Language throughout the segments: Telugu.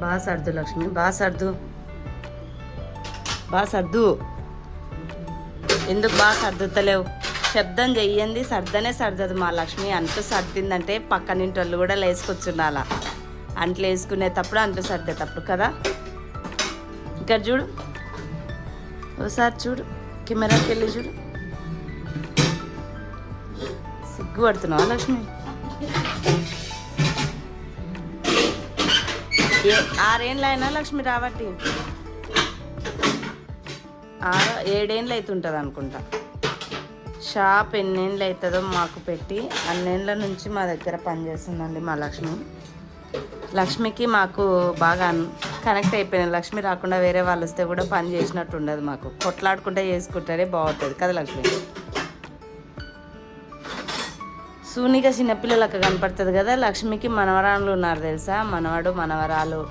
బాగా సర్దు లక్ష్మి బాగా సర్దు బాగా సర్దు ఎందుకు బాగా సర్దుతలేవు? శబ్దం చెయ్యండి సర్దనే సర్దదు మా లక్ష్మి. అంటూ సర్దిందంటే పక్కనింటి వాళ్ళు కూడా లేసుకొచ్చుండాల. అంట్లు వేసుకునేటప్పుడు అంట్లు సర్దేటప్పుడు కదా? ఇక్కడ చూడు. ఒకసారి చూడు. కెమెరాకి వెళ్ళి చూడు. సిగ్గుపడుతున్నావా లక్ష్మి? ఆరేళ్ళు అయినా లక్ష్మి రాబట్టి ఆరు ఏడేళ్ళు అవుతుంటుంది అనుకుంటా షాప్ ఎన్నేళ్ళు అవుతుందో మాకు పెట్టి అన్నేళ్ళ నుంచి మా దగ్గర పనిచేస్తుందండి మా లక్ష్మి. లక్ష్మికి మాకు బాగా కనెక్ట్ అయిపోయింది లక్ష్మి రాకుండా వేరే వాళ్ళు వస్తే కూడా పని చేసినట్టు ఉండదు మాకు. కొట్లాడుకుంటే చేసుకుంటేనే బాగుంటుంది కదా లక్ష్మి? సూనిగా చిన్నపిల్లలకు కనపడుతుంది కదా లక్ష్మికి మనవరాళ్ళు ఉన్నారు తెలుసా? మనవడు మనవరాలు.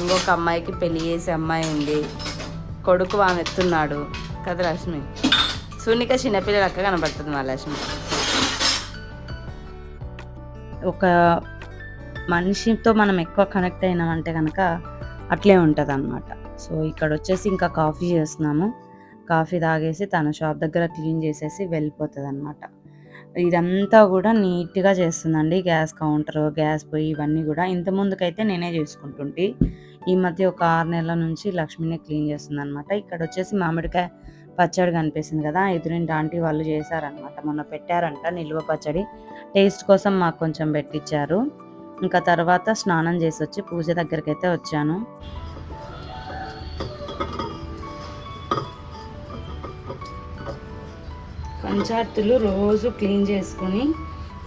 ఇంకొక అమ్మాయికి పెళ్ళి చేసే అమ్మాయి ఉంది. కొడుకు ఆమె ఎత్తున్నాడు. కదా లక్ష్మి? సూనిక చిన్నపిల్లలక్క కనపడుతుంది మా లక్ష్మి. ఒక మనిషితో మనం ఎక్కువ కనెక్ట్ అయినామంటే కనుక అట్లే ఉంటుంది అనమాట సో ఇక్కడ వచ్చేసి ఇంకా కాఫీ చేస్తున్నాము. కాఫీ తాగేసి తన షాప్ దగ్గర క్లీన్ చేసేసి వెళ్ళిపోతుంది అనమాట ఇదంతా కూడా నీట్గా చేస్తుందండి. గ్యాస్ కౌంటర్ గ్యాస్ పొయ్యి ఇవన్నీ కూడా. ఇంత ముందుకైతే నేనే చేసుకుంటుంటే. ఈ మధ్య ఒక ఆరు నెలల నుంచి లక్ష్మినే క్లీన్ చేస్తుంది అనమాట ఇక్కడ వచ్చేసి మామిడికాయ పచ్చడి కనిపిస్తుంది కదా ఎదురింటి ఆంటీ వాళ్ళు చేశారనమాట మొన్న పెట్టారంట నిల్వ పచ్చడి. టేస్ట్ కోసం మాకు కొంచెం పెట్టించారు ఇంకా తర్వాత స్నానం చేసి వచ్చి పూజ దగ్గరికి అయితే వచ్చాను. పంచాయతీలు రోజు క్లీన్ చేసుకొని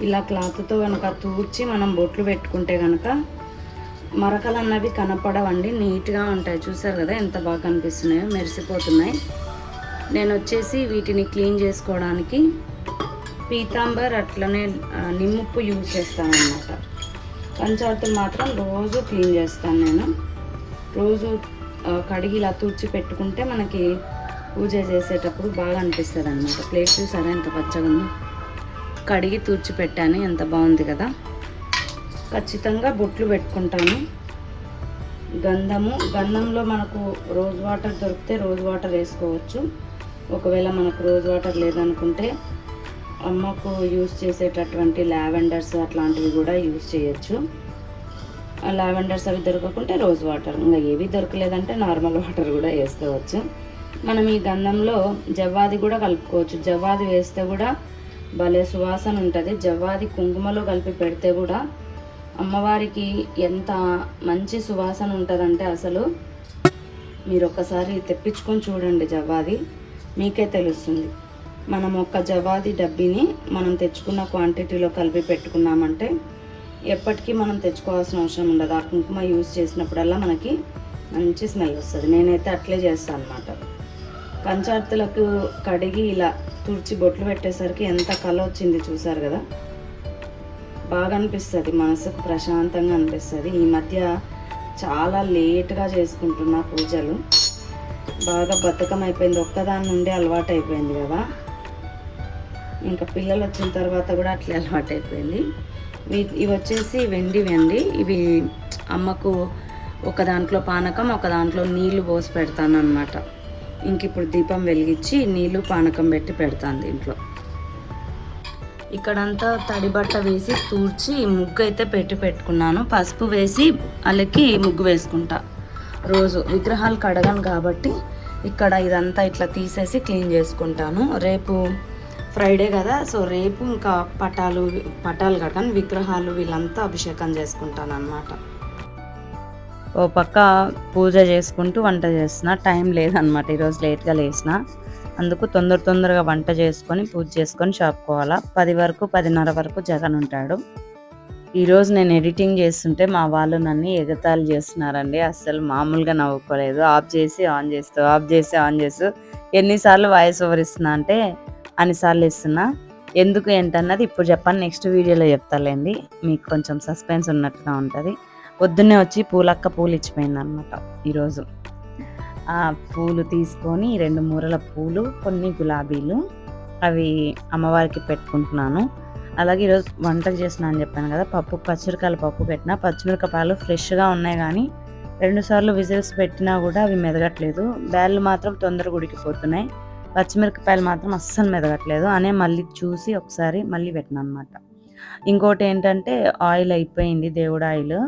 ఇలా క్లాత్తో కనుక తూర్చి మనం బొట్లు పెట్టుకుంటే కనుక మరకలు అన్నవి కనపడవండి. నీట్గా ఉంటాయి. చూసారు కదా ఎంత బాగా కనిపిస్తున్నాయో? మెరిసిపోతున్నాయి. నేను వచ్చేసి వీటిని క్లీన్ చేసుకోవడానికి పీతాంబర్ అట్లనే నిమ్ముప్పు యూజ్ చేస్తాను అనమాట పంచాయతీలు మాత్రం రోజు క్లీన్ చేస్తాను నేను. రోజు కడిగి ఇలా తుడిచి పెట్టుకుంటే మనకి పూజ చేసేటప్పుడు బాగా అనిపిస్తుంది అనమాట ప్లేట్ చూసారా? ఎంత పచ్చగా ఉందో. కడిగి తూర్చి పెట్టాను. ఎంత బాగుంది కదా. ఖచ్చితంగా బొట్లు పెట్టుకుంటాను. గంధము గంధంలో మనకు రోజ్ వాటర్ దొరికితే రోజ్ వాటర్ వేసుకోవచ్చు. ఒకవేళ మనకు రోజ్ వాటర్ లేదనుకుంటే అమ్మకు యూస్ చేసేటటువంటి లావెండర్స్ అట్లాంటివి కూడా యూస్ చేయొచ్చు. ఆ లావెండర్స్ అవి దొరకకుంటే రోజ్ వాటర్. ఇంకా ఏవి దొరకలేదంటే నార్మల్ వాటర్ కూడా వేసుకోవచ్చు. మనం ఈ గంధంలో జవ్వాది కూడా కలుపుకోవచ్చు. జవ్వాది వేస్తే కూడా భలే సువాసన ఉంటుంది. జవ్వాది కుంకుమలో కలిపి పెడితే కూడా అమ్మవారికి ఎంత మంచి సువాసన ఉంటుందంటే అసలు మీరు ఒక్కసారి తెప్పించుకొని చూడండి జవ్వాది. మీకే తెలుస్తుంది. మనం ఒక్క జవాది డబ్బిని మనం తెచ్చుకున్న క్వాంటిటీలో కలిపి పెట్టుకున్నామంటే ఎప్పటికీ మనం తెచ్చుకోవాల్సిన అవసరం ఉండదు. ఆ కుంకుమ యూజ్ చేసినప్పుడల్లా మనకి మంచి స్మెల్ వస్తుంది. నేనైతే అట్లే చేస్తాను అనమాట పంచాయతీలకు కడిగి ఇలా తుడిచి బొట్లు పెట్టేసరికి ఎంత కళ వచ్చింది చూసారు కదా? బాగా అనిపిస్తుంది మనసుకు ప్రశాంతంగా అనిపిస్తుంది. ఈ మధ్య చాలా లేట్గా చేసుకుంటున్నా పూజలు. బాగా బద్ధకం అయిపోయింది ఒక్కదాని నుండి అలవాటు అయిపోయింది కదా. ఇంకా పిల్లలు వచ్చిన తర్వాత కూడా అట్లే అలవాటు అయిపోయింది వీ- ఇవి వచ్చేసి వెండివి అండి ఇవి అమ్మకు ఒక దాంట్లో పానకం ఒక దాంట్లో నీళ్ళు పోసి పెడతాను అనమాట ఇంక ఇప్పుడు దీపం వెలిగించి నీళ్ళు పానకం పెట్టి పెడతాను దీంట్లో. ఇక్కడంతా తడి బట్ట వేసి తూర్చి ముగ్గు అయితే పెట్టి పెట్టుకున్నాను. పసుపు వేసి అలకి ముగ్గు వేసుకుంటా. రోజు విగ్రహాలు కడగను కాబట్టి ఇక్కడ ఇదంతా ఇట్లా తీసేసి క్లీన్ చేసుకుంటాను. రేపు ఫ్రైడే కదా సో రేపు ఇంకా పటాలు పటాలు కడగను. విగ్రహాలు వీళ్ళంతా అభిషేకం చేసుకుంటాను అన్నమాట ఓ పక్క పూజ చేసుకుంటూ వంట చేస్తున్నా. టైం లేదనమాట ఈరోజు లేట్గా లేచిన. అందుకు తొందర తొందరగా వంట చేసుకొని పూజ చేసుకొని షాప్ పోవాలా. పది వరకు పదిన్నర వరకు జగన్ ఉంటాడు. ఈరోజు నేను ఎడిటింగ్ చేస్తుంటే మా వాళ్ళు నన్ను ఎగతాళి చేస్తున్నారండి. అస్సలు మామూలుగా నవ్వుకోలేదు. ఆఫ్ చేసి ఆన్ చేస్తూ ఆఫ్ చేసి ఆన్ చేస్తూ ఎన్నిసార్లు వాయిస్ ఓవర్ ఇస్తున్నా అంటే అన్నిసార్లు ఇస్తున్నా. ఎందుకు ఏంటన్నది ఇప్పుడు చెప్పండి నెక్స్ట్ వీడియోలో చెప్తాలేండి మీకు కొంచెం సస్పెన్స్ ఉన్నట్టుగా ఉంటుంది. పొద్దున్నే వచ్చి పూలక్క పూలు ఇచ్చిపోయింది అనమాట ఈరోజు. ఆ పూలు తీసుకొని రెండు మూరల పూలు కొన్ని గులాబీలు అవి అమ్మవారికి పెట్టుకుంటున్నాను. అలాగే ఈరోజు వంటకు చేసిన అని చెప్పాను కదా పప్పు పచ్చిమిరకాయల పప్పు పెట్టిన పచ్చిమిరపకాయలు ఫ్రెష్గా ఉన్నాయి కానీ రెండుసార్లు విజిల్స్ పెట్టినా కూడా అవి మెదగట్లేదు. బ్యాళ్ళు మాత్రం తొందరగా ఉడికిపోతున్నాయి. పచ్చిమిరపకాయలు మాత్రం అస్సలు మెదగట్లేదు. అనే మళ్ళీ చూసి ఒకసారి మళ్ళీ పెట్టిన అనమాట ఇంకోటి ఏంటంటే ఆయిల్ అయిపోయింది దేవుడు ఆయిల్.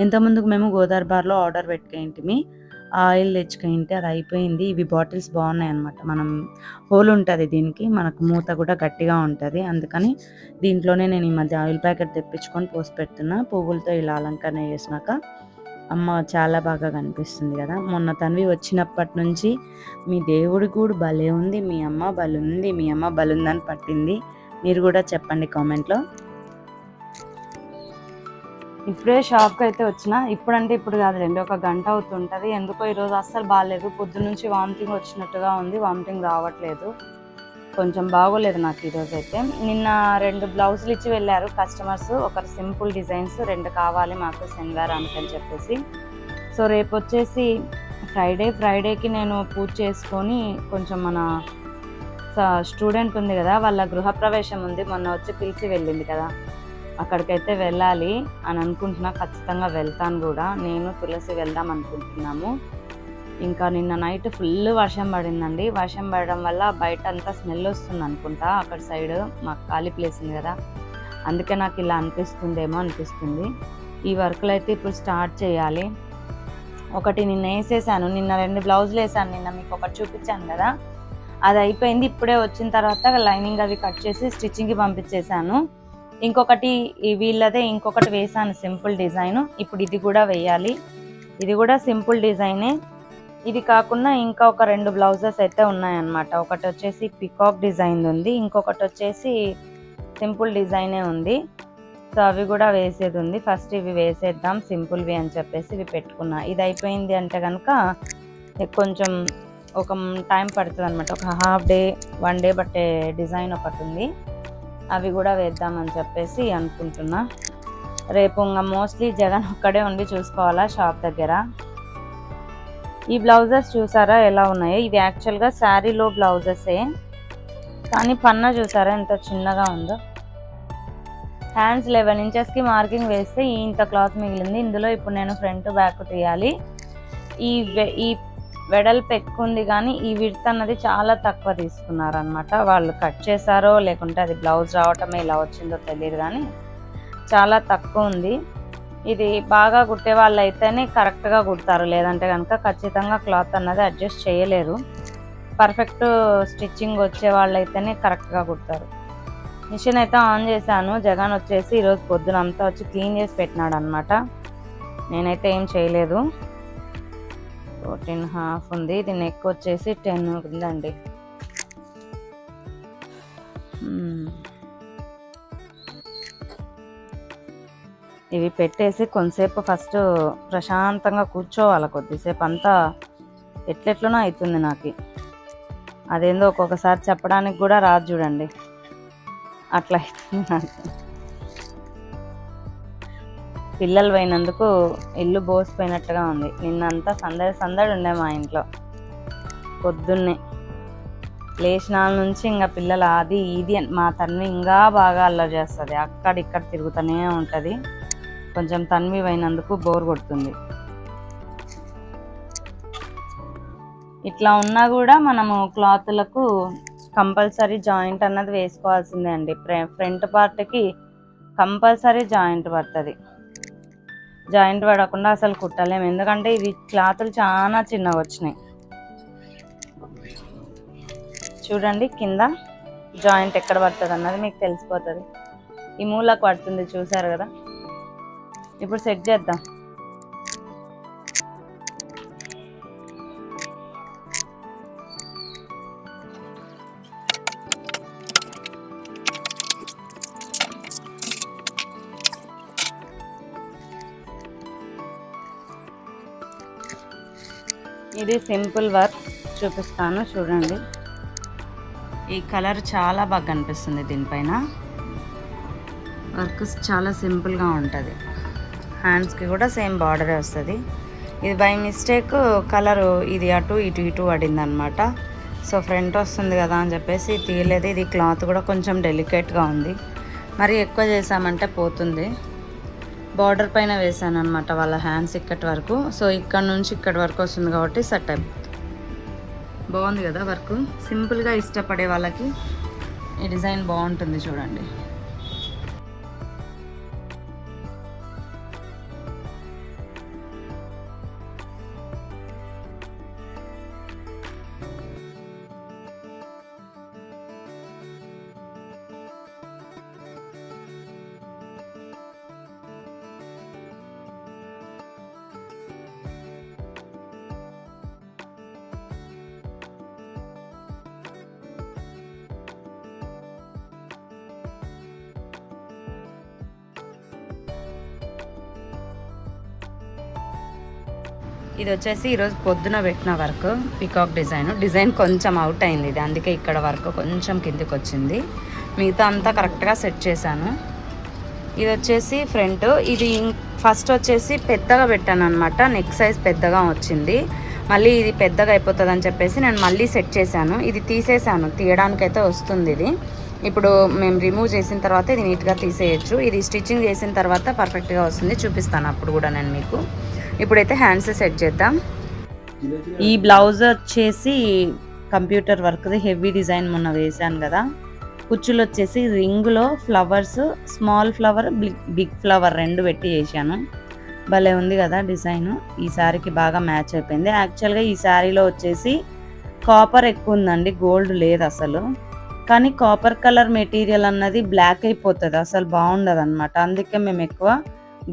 ఇంతకుముందుకు మేము గోదావరి బార్లో ఆర్డర్ పెట్టుకుంటే ఆయిల్ తెచ్చుకుంటే? అది అయిపోయింది. ఇవి బాటిల్స్ బాగున్నాయి అనమాట మనం హోల్ ఉంటుంది దీనికి. మనకు మూత కూడా గట్టిగా ఉంటుంది. అందుకని దీంట్లోనే నేను ఈ మధ్య ఆయిల్ ప్యాకెట్ తెప్పించుకొని పోసి పెడుతున్నా. పువ్వులతో ఇలా అలంకరణ చేసినాక అమ్మ చాలా బాగా కనిపిస్తుంది కదా. మొన్న తన్వి వచ్చినప్పటి నుంచి మీ దేవుడి కూడా భలే ఉంది. మీ అమ్మ బలుంది. మీ అమ్మ బలుందని పట్టింది. మీరు కూడా చెప్పండి కామెంట్లో. ఇప్పుడే షాప్కి అయితే వచ్చిన ఇప్పుడంటే ఇప్పుడు కాదులేండి ఒక గంట అవుతుంటుంది. ఎందుకో ఈరోజు అస్సలు బాగాలేదు పొద్దు నుంచి వామిటింగ్ వచ్చినట్టుగా ఉంది. వామిటింగ్ రావట్లేదు. కొంచెం బాగోలేదు నాకు ఈరోజు అయితే. నిన్న రెండు బ్లౌజులు ఇచ్చి వెళ్ళారు కస్టమర్స్ ఒకరు సింపుల్ డిజైన్స్ రెండు కావాలి మాకు శనివారానికి అని చెప్పేసి. సో రేపు వచ్చేసి ఫ్రైడే ఫ్రైడేకి నేను పూజ చేసుకొని కొంచెం మన స్టూడెంట్ ఉంది కదా వాళ్ళ గృహప్రవేశం ఉంది. మొన్న వచ్చి పిలిచి వెళ్ళింది కదా. అక్కడికైతే వెళ్ళాలి అని అనుకుంటున్నా ఖచ్చితంగా వెళ్తాను కూడా. నేను తులసి వెళ్దాం అనుకుంటున్నాము. ఇంకా నిన్న నైట్ ఫుల్ వర్షం పడిందండి. వర్షం పడడం వల్ల బయట అంతా స్మెల్ వస్తుంది అనుకుంటా అక్కడ సైడ్ మాకు ఖాళీ ప్లేస్ ఉంది కదా. అందుకే నాకు ఇలా అనిపిస్తుందేమో అనిపిస్తుంది. ఈ వర్క్లు అయితే ఇప్పుడు స్టార్ట్ చేయాలి. ఒకటి నిన్న వేసేసాను. నిన్న రెండు బ్లౌజులు వేసాను. నిన్న మీకు ఒకటి చూపించాను కదా. అది అయిపోయింది. ఇప్పుడే వచ్చిన తర్వాత లైనింగ్ అవి కట్ చేసి స్టిచ్చింగ్కి పంపించేశాను ఇంకొకటి వీళ్ళదే ఇంకొకటి వేసాను సింపుల్ డిజైన్. ఇప్పుడు ఇది కూడా వేయాలి. ఇది కూడా సింపుల్ డిజైనే. ఇది కాకుండా ఇంకా ఒక రెండు బ్లౌజెస్ అయితే ఉన్నాయన్నమాట. ఒకటి వచ్చేసి పికాక్ డిజైన్ ఉంది. ఇంకొకటి వచ్చేసి సింపుల్ డిజైనే ఉంది. సో అవి కూడా వేసేది ఉంది. ఫస్ట్ ఇవి వేసేద్దాం సింపుల్వి అని చెప్పేసి ఇవి పెట్టుకున్నా. ఇది అయిపోయింది అంటే కనుక కొంచెం ఒక టైం పడుతుంది అనమాట ఒక హాఫ్ డే వన్ డే బట్టే డిజైన్ ఒకటి ఉంది. అవి కూడా వేద్దామని చెప్పేసి అనుకుంటున్నా. రేపు ఇంకా మోస్ట్లీ జగన్ ఒక్కడే ఉండి చూసుకోవాలా షాప్ దగ్గర? ఈ బ్లౌజెస్ చూసారా ఎలా ఉన్నాయో? ఇవి యాక్చువల్గా శారీలో బ్లౌజెసే. కానీ పన్న చూసారా? ఎంత చిన్నగా ఉందో. హ్యాండ్స్ లెవెన్ ఇంచెస్కి మార్కింగ్ వేస్తే ఇంత క్లాత్ మిగిలింది. ఇందులో ఇప్పుడు నేను ఫ్రంట్ బ్యాక్ తీయాలి. ఈ ఈ వెడల్పు ఎక్కువ ఉంది కానీ ఈ విడత అన్నది చాలా తక్కువ తీసుకున్నారు అనమాట వాళ్ళు కట్ చేశారో లేకుంటే అది బ్లౌజ్ రావటమే ఇలా వచ్చిందో తెలియదు కానీ చాలా తక్కువ ఉంది. ఇది బాగా కుట్టే వాళ్ళు అయితేనే కరెక్ట్గా కుడతారు. లేదంటే కనుక ఖచ్చితంగా క్లాత్ అన్నది అడ్జస్ట్ చేయలేరు. పర్ఫెక్ట్ స్టిచ్చింగ్ వచ్చే వాళ్ళు అయితేనే కరెక్ట్గా కుడతారు. మిషన్ అయితే ఆన్ చేశాను. జగన్ వచ్చేసి ఈరోజు పొద్దున అంతా వచ్చి క్లీన్ చేసి పెట్టినాడు అనమాట నేనైతే ఏం చేయలేదు. ఫోర్టీన్ హాఫ్ ఉంది. ఇది నెక్ వచ్చేసి టెన్ ఉందండి ఇవి పెట్టేసి కొంతసేపు ఫస్ట్ ప్రశాంతంగా కూర్చోవాలి కొద్దిసేపు. అంతా ఎట్లెట్లనో అవుతుంది నాకు. అదేందో ఒక్కొక్కసారి చెప్పడానికి కూడా రాదు చూడండి. అట్లా అవుతుంది నాకు. పిల్లలు పోయినందుకు ఇల్లు బోసిపోయినట్టుగా ఉంది. నిన్నంతా సందడి సందడి ఉండే మా ఇంట్లో. పొద్దున్నే లేచినాల నుంచి ఇంకా పిల్లలు అది ఇది మా తన్వి ఇంకా బాగా అల్లరి చేస్తుంది. అక్కడ ఇక్కడ తిరుగుతూనే ఉంటుంది. కొంచెం తన్వి అయినందుకు బోర్ కొడుతుంది. ఇట్లా ఉన్నా కూడా మనము క్లాత్లకు కంపల్సరీ జాయింట్ అన్నది వేసుకోవాల్సిందే అండి. ఫ్రంట్ పార్ట్కి కంపల్సరీ జాయింట్ పడుతుంది. జాయింట్ పడకుండా అసలు కుట్టలేము. ఎందుకంటే ఇవి క్లాతులు చాలా చిన్నగా వచ్చినాయి. చూడండి కింద జాయింట్ ఎక్కడ పడుతుంది అన్నది మీకు తెలిసిపోతుంది. ఈ మూలకు పడుతుంది చూసారు కదా? ఇప్పుడు సెట్ చేద్దాం. ఇది సింపుల్ వర్క్ చూపిస్తాను చూడండి. ఈ కలర్ చాలా బాగా కనిపిస్తుంది దీనిపైన. వర్క్ చాలా సింపుల్గా ఉంటుంది. హ్యాండ్స్కి కూడా సేమ్ బార్డరే వస్తుంది. ఇది బై మిస్టేక్ కలరు ఇది అటు ఇటు ఇటు పడింది అనమాట సో ఫ్రంట్ వస్తుంది కదా అని చెప్పేసి తీయలేదు. ఇది క్లాత్ కూడా కొంచెం డెలికేట్గా ఉంది. మరి ఎక్కువ చేసామంటే పోతుంది. బార్డర్ పైన వేసాను అనమాట వాళ్ళ హ్యాండ్స్ ఇక్కడి వరకు. సో ఇక్కడ నుంచి ఇక్కడి వరకు వస్తుంది కాబట్టి సెట్ అయిపోతుంది బాగుంది కదా వర్క్. సింపుల్గా ఇష్టపడే వాళ్ళకి ఈ డిజైన్ బాగుంటుంది చూడండి. ఇది వచ్చేసి ఈరోజు పొద్దున పెట్టిన వర్క్ పికాక్ డిజైన్ డిజైన్ కొంచెం అవుట్ అయింది ఇది. అందుకే ఇక్కడ వర్క్ కొంచెం కిందికి వచ్చింది. మిగతా అంతా కరెక్ట్గా సెట్ చేశాను. ఇది వచ్చేసి ఫ్రంట్ ఇది ఫస్ట్ వచ్చేసి పెద్దగా పెట్టాను అనమాట నెక్ సైజ్ పెద్దగా వచ్చింది. మళ్ళీ ఇది పెద్దగా అయిపోతుంది అని చెప్పేసి నేను మళ్ళీ సెట్ చేశాను. ఇది తీసేసాను తీయడానికైతే వస్తుంది ఇది. ఇప్పుడు మేము రిమూవ్ చేసిన తర్వాత ఇది నీట్గా తీసేయచ్చు. ఇది స్టిచ్చింగ్ చేసిన తర్వాత పర్ఫెక్ట్గా వస్తుంది. చూపిస్తాను అప్పుడు కూడా నేను మీకు. ఇప్పుడైతే హ్యాండ్స్ సెట్ చేద్దాం. ఈ బ్లౌజ్ వచ్చేసి కంప్యూటర్ వర్క్ది హెవీ డిజైన్ మొన్న వేశాను కదా. కుచ్చులు వచ్చేసి రింగులో flowers small flower big flower రెండు పెట్టి చేశాను భలే ఉంది కదా డిజైన్. ఈ శారీకి బాగా మ్యాచ్ అయిపోయింది. యాక్చువల్గా ఈ శారీలో వచ్చేసి కాపర్ ఎక్కువ ఉందండి గోల్డ్ లేదు అసలు. కానీ కాపర్ కలర్ మెటీరియల్ అన్నది బ్లాక్ అయిపోతుంది అసలు బాగుండదు అనమాట అందుకే మేము ఎక్కువ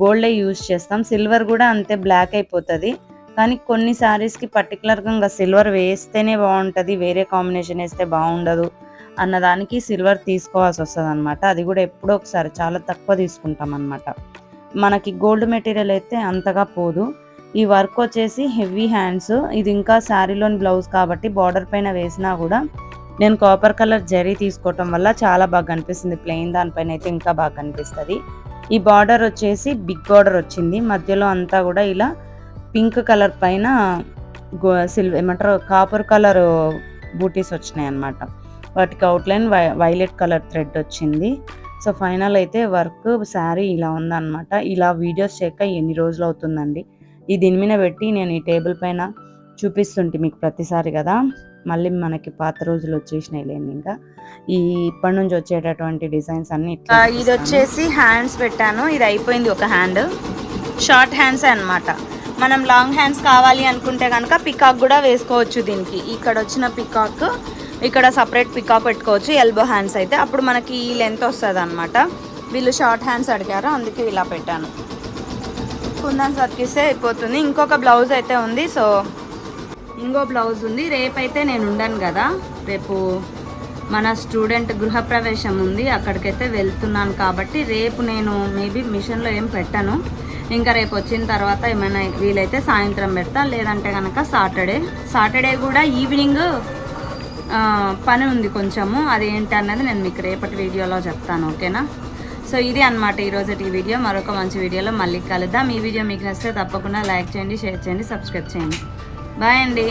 గోల్డే యూజ్ చేస్తాం. సిల్వర్ కూడా అంతే బ్లాక్ అయిపోతుంది. కానీ కొన్ని శారీస్కి పర్టికులర్గా ఇంకా సిల్వర్ వేస్తేనే బాగుంటుంది. వేరే కాంబినేషన్ వేస్తే బాగుండదు అన్నదానికి సిల్వర్ తీసుకోవాల్సి వస్తుంది అనమాట అది కూడా ఎప్పుడో ఒకసారి చాలా తక్కువ తీసుకుంటాం అనమాట మనకి గోల్డ్ మెటీరియల్ అయితే అంతగా పోదు. ఈ వర్క్ వచ్చేసి హెవీ హ్యాండ్స్. ఇది ఇంకా శారీలోని బ్లౌజ్ కాబట్టి బార్డర్ పైన వేసినా కూడా నేను కాపర్ కలర్ జరీ తీసుకోవటం వల్ల చాలా బాగా కనిపిస్తుంది. ప్లెయిన్ దానిపైన అయితే ఇంకా బాగా కనిపిస్తుంది. ఈ బార్డర్ వచ్చేసి బిగ్ బార్డర్ వచ్చింది. మధ్యలో అంతా కూడా ఇలా పింక్ కలర్ పైన గో సిల్వర్ ఏమంటారు కాపర్ కలర్ బూటీస్ వచ్చినాయి అనమాట వాటికి అవుట్లైన్ వై వైలెట్ కలర్ థ్రెడ్ వచ్చింది. సో ఫైనల్ అయితే వర్క్ శారీ ఇలా ఉందన్నమాట. ఇలా వీడియోస్ చేయక ఎన్ని రోజులు అవుతుందండి? ఈ దీని మీద పెట్టి నేను ఈ టేబుల్ పైన చూపిస్తుంటే మీకు ప్రతిసారి కదా. మళ్ళీ మనకి పాత రోజులు వచ్చేసినాయి లేండి ఇంకా. ఈ ఇప్పటి నుంచి వచ్చేటటువంటి డిజైన్స్ అన్ని ఇది వచ్చేసి హ్యాండ్స్ పెట్టాను. ఇది అయిపోయింది ఒక హ్యాండ్. షార్ట్ హ్యాండ్స్ అన్నమాట. మనం లాంగ్ హ్యాండ్స్ కావాలి అనుకుంటే కనుక పికాక్ కూడా వేసుకోవచ్చు దీనికి. ఇక్కడ వచ్చిన పికాక్ ఇక్కడ సపరేట్ పికాక్ పెట్టుకోవచ్చు ఎల్బో హ్యాండ్స్ అయితే. అప్పుడు మనకి ఈ లెంత్ వస్తుంది అనమాట వీళ్ళు షార్ట్ హ్యాండ్స్ అడిగారు అందుకే ఇలా పెట్టాను. కుందన్ సర్కిస్తే అయిపోతుంది. ఇంకొక బ్లౌజ్ అయితే ఉంది సో ఇంకో బ్లౌజ్ ఉంది. రేపైతే నేను ఉండను కదా. రేపు మన స్టూడెంట్ గృహప్రవేశం ఉంది. అక్కడికైతే వెళ్తున్నాను కాబట్టి రేపు నేను మేబీ మిషన్లో ఏం పెట్టను. ఇంకా రేపు వచ్చిన తర్వాత ఏమైనా వీలైతే సాయంత్రం పెడతా. లేదంటే కనుక సాటర్డే. సాటర్డే కూడా ఈవినింగ్ పని ఉంది కొంచెము. అదేంటి అన్నది నేను మీకు రేపటి వీడియోలో చెప్తాను. ఓకేనా? సో ఇది అనమాట ఈరోజు ఈ వీడియో. మరొక మంచి వీడియోలో మళ్ళీ కలుద్దాం. ఈ వీడియో మీకు నచ్చితే తప్పకుండా లైక్ చేయండి షేర్ చేయండి సబ్స్క్రైబ్ చేయండి. బాయ్ అండి.